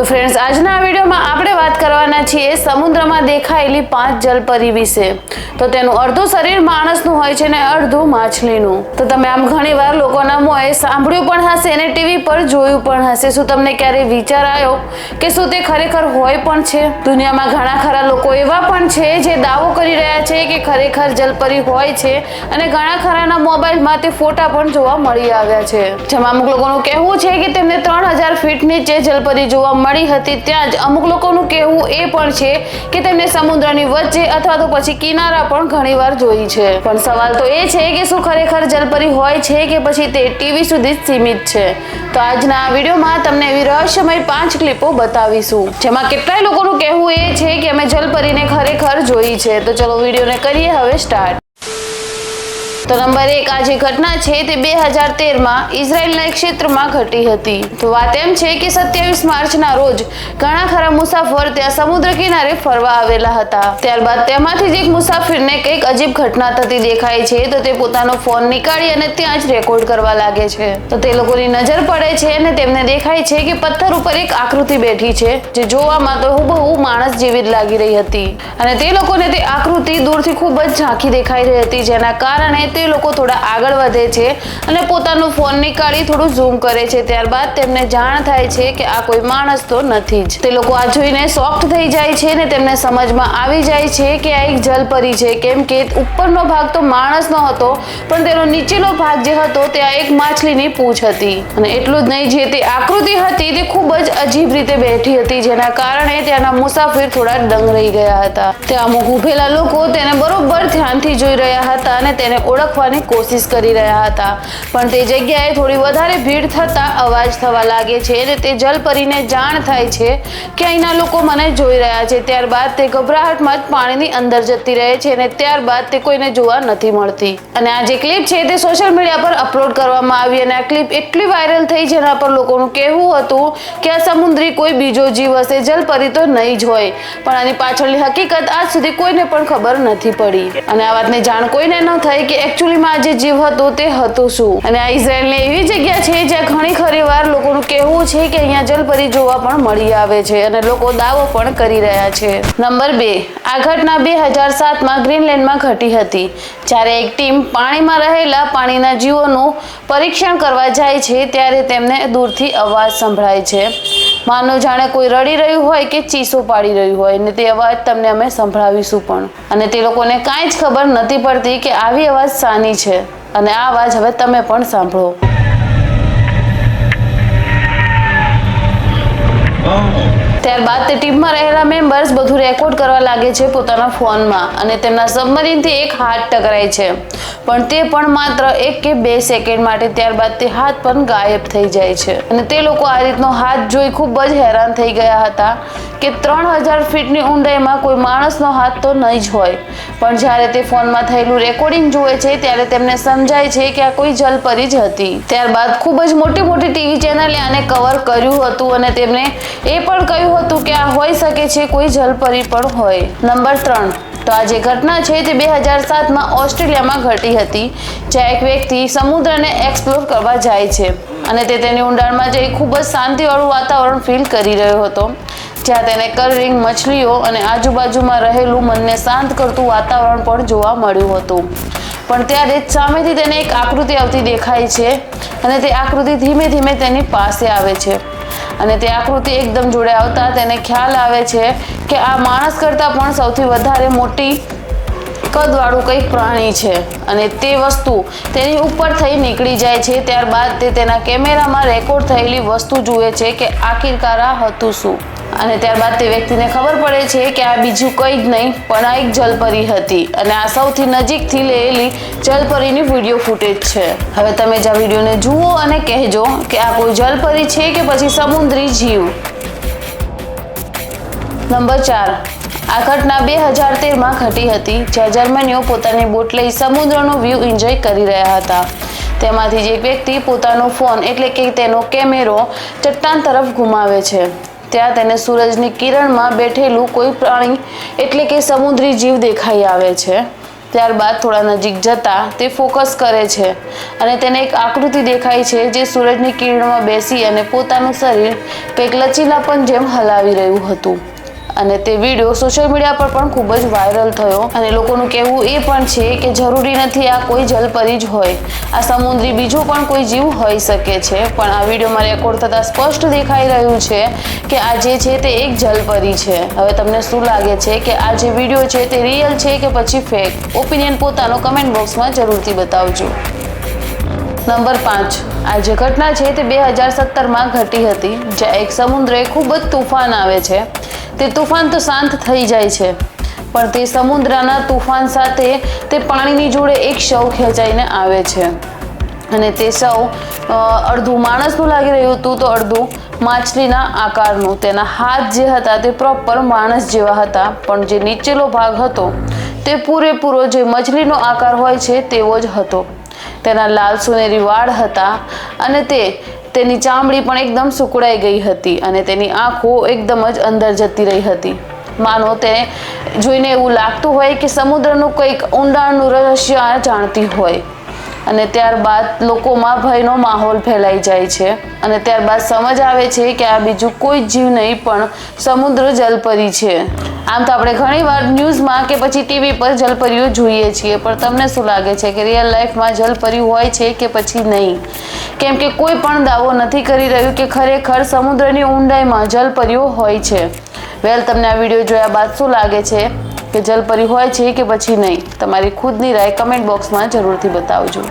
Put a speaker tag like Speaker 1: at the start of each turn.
Speaker 1: તો ફ્રેન્ડ્સ આજના આ વિડીયોમાં આપણે કરવાના છીએ. સમુદ્રમાં દેખાયેલી પાંચ જલપરી વિશે. તો તેનું અડધું શરીર માણસનું હોય છે ને અડધું માછલીનું. તો તમે આમ ઘણીવાર લોકોના મોંએ સાંભળ્યું પણ હશે અને ટીવી પર જોયું પણ હશે. શું તમને ક્યારે વિચાર આવ્યો કે શું તે ખરેખર હોય પણ છે? દુનિયામાં ઘણા ખરા લોકો એવા પણ છે જે દાવો કરી રહ્યા છે કે ખરેખર જલપરી હોય છે અને ઘણા ખરાના મોબાઈલમાં તે ફોટા પણ જોવા મળી આવ્યા છે. જેમાં અમુક લોકોનું કહેવું છે કે તેમને ત્રણ હજાર ફીટ નીચે જલપરી જોવા મળી હતી, ત્યાં જ અમુક લોકોનું કહેવું એ પણ છે કે તેમને સમુદ્રની વચ્ચે અથવા તો પછી કિનારા પણ ઘણીવાર જોઈ છે. પણ સવાલ તો એ છે કે શું ખરેખર જલપરી હોય છે કે પછી તે ટીવી સુધી જ સીમિત છે? તો આજના વિડીયોમાં તમને એવી રહસ્યમય પાંચ ક્લિપો બતાવીશું. જેમાં કેટલાય લોકોનું કહેવું એ છે કે અમે જલપરીને ખરેખર જોઈ છે. તો ચલો વિડીયોને કરીએ હવે સ્ટાર્ટ તો નંબર એક, આ જે ઘટના છે તે બે હજાર તેરમાં ઇઝરાયલના એક ક્ષેત્રમાં ઘટી હતી. તો વાત એમ છે કે સત્યાવીસ માર્ચના રોજ ઘણા ખરા મુસાફર ત્યાં સમુદ્ર કિનારે ફરવા આવેલા હતા. ત્યારબાદ તેમાંથી જ એક મુસાફિરને કંઈક અજીબ ઘટના થતી દેખાય છે, તો તે પોતાનો ફોન નીકાળી અને ત્યાં જ રેકોર્ડ કરવા લાગે છે. તો તે લોકોની નજર પડે છે અને તેમને દેખાય છે કે પથ્થર ઉપર એક આકૃતિ બેઠી છે, જે જોવામાં તો હુબહુ માણસ જેવી જ લાગી રહી હતી. અને તે લોકોને તે આકૃતિ દૂરથી ખૂબ જ ઝાંખી દેખાઈ રહી હતી, જેના કારણે તે લોકો થોડા આગળ વધે છે અને પોતાનો ફોન નીકાળી થોડું ઝૂમ કરે છે. ત્યારબાદ તેમને જાણ થાય છે કે આ કોઈ માણસ તો નથી જ. તે લોકો આ જોઈને સોફ્ટ થઈ જાય છે ને તેમને સમજમાં આવી જાય છે કે આ એક જલપરી છે. કેમ કે ઉપરનો ભાગ તો માણસનો હતો પણ તેનો નીચેનો ભાગ જે હતો તે આ એક માછલીની પૂંછ હતી. અને એટલું જ નહીં, જે તે આકૃતિ હતી તે ખૂબ જ અજીબ રીતે બેઠી હતી, જેના કારણે ત્યાંના મુસાફિર થોડા દંગ રહી ગયા હતા. ત્યાં અમુક ઉભેલા લોકો તેને બરોબર ધ્યાનથી જોઈ રહ્યા હતા અને તેને ઓળખવાની કોશિશ કરી રહ્યા હતા. પણ તે જગ્યાએ થોડી વધારે ભીડ થતા અવાજ થવા લાગે છે અને તે જલપરીને જાણ થાય છે કે અહીંના લોકો મને જોઈ રહ્યા છે. ત્યારબાદ તે ગભરાહટમાં જ પાણીની અંદર જતી રહે છે અને ત્યારબાદ તે કોઈને જોવા નથી મળતી. અને આ જે ક્લિપ છે તે સોશિયલ મીડિયા પર અપલોડ કરવામાં આવી અને આ ક્લિપ એટલી વાયરલ થઈ જેના પર લોકોનું કહેવું હતું કે આ સમુદ્રી કોઈ બીજો જીવ હશે જલપરી તો નહીં જ હોય. પણ આની પાછળની હકીકત આજ સુધી કોઈને પણ ખબર નથી પડી. અને આ વાતની જાણ કોઈને ન થઈ કે એકચ્યુઅલીમાં જે જીવ હતો તે હતું શું? અને આ ઇઝરાયલની એવી જગ્યા છે જ્યાં ઘણી ખરી વાર લોકોનું કહેવું છે કે અહીંયા જલપરી જોવા પણ મળી આવે છે અને લોકો દાવો પણ કરી રહ્યા છે. નંબર બે, આ ઘટના બે હજાર સાતમાં ગ્રીનલેન્ડમાં ઘટી હતી, જ્યારે એક ટીમ પાણીમાં રહેલા પાણીના જીવોનું પરીક્ષણ કરવા જાય છે ત્યારે તેમને દૂરથી અવાજ સંભળાય છે. માનો જાણે કોઈ રડી રહ્યું હોય કે ચીસો પાડી રહ્યું હોય, ને તે અવાજ તમને અમે સંભળાવીશું પણ. અને તે લોકોને કાંઈ જ ખબર નથી પડતી કે આવી અવાજ સાની છે. અને આ અવાજ હવે તમે પણ સાંભળો. ત્યારબાદ તે ટીમમાં રહેલા મેમ્બર્સ બધું રેકોર્ડ કરવા લાગે છે પોતાના ફોનમાં. અને તેમના સબમરીનથી એક હાથ ટકરાય છે. પણ તે પણ માત્ર એક કે બે સેકન્ડ માટે ત્યારબાદ તે હાથ પણ ગાયબ થઈ જાય છે. અને તે લોકો આ રીતનો હાથ જોઈ ખૂબ જ હેરાન થઈ ગયા હતા કે ત્રણ હજાર ફીટની ઊંડાઈમાં કોઈ માણસનો હાથ તો નહીં જ હોય. પણ જ્યારે તે ફોનમાં થયેલું રેકોર્ડિંગ જુએ છે, ત્યારે તેમને સમજાય છે કે આ કોઈ જલપરી જ હતી. ત્યારબાદ ખૂબ જ મોટી મોટી ટીવી ચેનલે આને કવર કર્યું હતું અને તેમણે એ પણ કહ્યું હતું કે આ હોઈ શકે છે, કોઈ જલપરી પણ હોય. નંબર ત્રણ. તો આ જે ઘટના છે તે બે હજાર સાતમાં ઓસ્ટ્રેલિયામાં ઘટી હતી, જ્યાં એક વ્યક્તિ સમુદ્રને એક્સપ્લોર કરવા જાય છે અને તે તેની ઊંડાણમાં જઈ ખૂબ જ શાંતિવાળું વાતાવરણ ફીલ કરી રહ્યો હતો, જ્યાં તેને કલરિંગ મછલીઓ અને આજુબાજુમાં રહેલું મનને શાંત કરતું વાતાવરણ પણ જોવા મળ્યું હતું. પણ ત્યારે જ સામેથી તેને એક આકૃતિ આવતી દેખાય છે અને તે આકૃતિ ધીમે ધીમે તેની પાસે આવે છે. અને તે આકૃતિ એકદમ જોડે આવતા તેને ખ્યાલ આવે છે કે આ માણસ કરતાં પણ સૌથી વધારે મોટી કદવાળું કંઈક પ્રાણી છે. અને તે વસ્તુ તેની ઉપર થઈ નીકળી જાય છે, ત્યારબાદ તે તેના કેમેરામાં રેકોર્ડ થયેલી વસ્તુ જુએ છે કે આખિરકાર આ હતું શું? અને ત્યારબાદ તે વ્યક્તિને ખબર પડે છે કે આ બીજું કંઈ જ નહીં, પણ આ એક જલપરી હતી. અને આ સૌથી નજીકથી લેલી જલપરીની વીડિયો ફૂટેજ છે. હવે તમે જ આ વિડીયોને જુઓ અને કહેજો કે આ કોઈ જલપરી છે કે પછી સમુદ્રી જીવ? નંબર ચાર. આ ઘટના બે હજાર તેરમાં ઘટી હતી, જ્યાં જર્મનીઓ પોતાની બોટ લઈ સમુદ્રનો વ્યૂ એન્જોય કરી રહ્યા હતા. તેમાંથી જ એક વ્યક્તિ પોતાનો ફોન એટલે કે તેનો કેમેરો ચટ્ટાન તરફ ગુમાવે છે. ત્યાં તેને સૂરજની કિરણમાં બેઠેલું કોઈ પ્રાણી એટલે કે સમુદ્રી જીવ દેખાઈ આવે છે. ત્યારબાદ થોડા નજીક જતાં તે ફોકસ કરે છે અને તેને એક આકૃતિ દેખાય છે જે સૂરજની કિરણમાં બેસી અને પોતાનું શરીર કંઈક લચીલાપન જેમ હલાવી રહ્યું હતું. અને તે વીડિયો સોશિયલ મીડિયા પર પણ ખૂબ જ વાયરલ થયો. અને લોકોનું કહેવું એ પણ છે કે જરૂરી નથી આ કોઈ જલપરી જ હોય. આ સમુદ્રી બીજો પણ કોઈ જીવ હોઈ શકે છે. પણ આ વિડીયોમાં રેકોર્ડ થતાં સ્પષ્ટ દેખાઈ રહ્યું છે કે આ જે છે તે એક જલપરી છે. હવે તમને શું લાગે છે કે આ જે વીડિયો છે તે રિયલ છે કે પછી ફેક ઓપિનિયન પોતાનો કમેન્ટ બોક્સમાં જરૂરથી બતાવજો. નંબર પાંચ. આ જે ઘટના છે તે બે હજાર સત્તરમાં ઘટી હતી, જ્યાં એક સમુદ્રે ખૂબ જ તુફાન આવે છે. તે તોફાન તો શાંત થઈ જાય છે, પણ તે સમુદ્રના તોફાન સાથે તે પાણીની જોડે એક શવ ખેંચાઈને આવે છે. અને તે સૌ અડધું માણસનું લાગી રહ્યું હતું તો અડધું માછલીના આકારનું. તેના હાથ જે હતા તે પ્રોપર માણસ જેવા હતા, પણ જે નીચેલો ભાગ હતો તે પૂરેપૂરો જે મછલીનો આકાર હોય છે તેવો જ હતો. તેના લાલ સુનેરી વાળ હતા અને તે તેની ચામડી પણ એકદમ સુકડાઈ ગઈ હતી અને તેની આંખો એકદમ જ અંદર જતી રહી હતી. માનો તેને જોઈને એવું લાગતું હોય કે સમુદ્રનું કંઈક ઊંડાણનું રહસ્ય જાણતી હોય. અને ત્યારબાદ લોકોમાં ભયનો માહોલ ફેલાઈ જાય છે. અને ત્યારબાદ સમજ આવે છે કે આ બીજું કોઈ જીવ નહીં, પણ સમુદ્ર જલપરી છે. આમ તો આપણે ઘણીવાર ન્યૂઝમાં કે પછી ટીવી પર જલપરીઓ જોઈએ છીએ, પણ તમને શું લાગે છે કે રિયલ લાઈફમાં જલપરી હોય છે કે પછી નહીં? કેમ કે કોઈ પણ દાવો નથી કરી રહ્યું કે ખરેખર સમુદ્રની ઊંડાઈમાં જલપરીઓ હોય છે. વેલ તમને આ વીડિયો જોયા બાદ શું લાગે છે? કે જલપરી હોય છે કે પછી નહીં તમારી ખુદની રાય કમેન્ટ બોક્સમાં જરૂરથી બતાવજો.